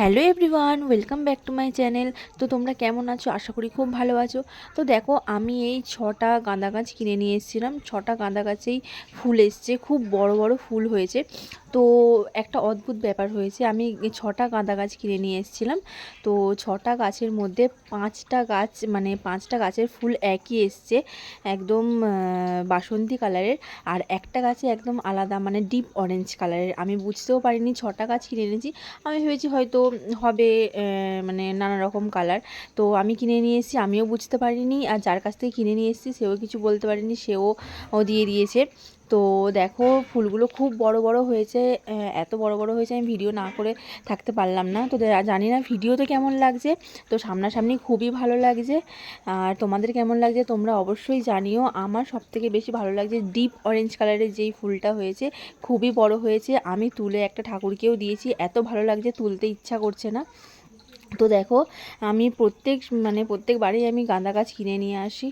Hello everyone, welcome back to my channel. তো তোমরা কেমন আছো? আশা করি খুব ভালো আছো। তো দেখো, আমি এই ছটা গাঁদা গাছ কিনে নিয়ে এসেছিলাম। ছটা গাঁদা গাছেই ফুল এসছে। খুব বড় বড় ফুল হয়েছে। তো একটা অদ্ভুত ব্যাপার হয়েছে। আমি ছটা গাঁদা গাছ কিনে নিয়ে এসেছিলাম। তো ছটা গাছের মধ্যে পাঁচটা গাছ মানে পাঁচটা গাছের ফুল একই এসছে। একদম বাসন্তী কালারের। আর একটা গাছে একদম আলাদা মানে ডিপ অরেঞ্জ কালারের। আমি বুঝতেও পারিনি ছটা গাছ কিনে এনেছি। আমি ভেবেছি হয়তো হবে মানে নানা রকম কালার। তো আমি কিনে নিয়ে এসেছি, আমিও বুঝতে পারিনি। আর যার কাছ থেকে কিনে নিয়ে এসেছি, সেও কিছু বলতে পারিনি, সেও দিয়ে দিয়েছে। তো দেখো ফুলগুলো খুব বড় বড় হয়েছে এত বড় বড় হয়েছে আমি ভিডিও না করে থাকতে পারলাম না। তো জানি না ভিডিওতে কেমন লাগছে, তো সামনাসামনি খুবই ভালো লাগছে। আর তোমাদের কেমন লাগছে তোমরা অবশ্যই জানিও। আমার সবথেকে বেশি ভালো লাগছে ডিপ অরেঞ্জ কালারের যেই ফুলটা হয়েছে, খুবই বড় হয়েছে। আমি তুলে একটা ঠাকুরকেও দিয়েছি, এত ভালো লাগছে তুলতে ইচ্ছা করছে না। তো দেখো, আমি প্রত্যেক মানে প্রত্যেকবারেই আমি গাঁদা গাছ কিনে নিয়ে আসি।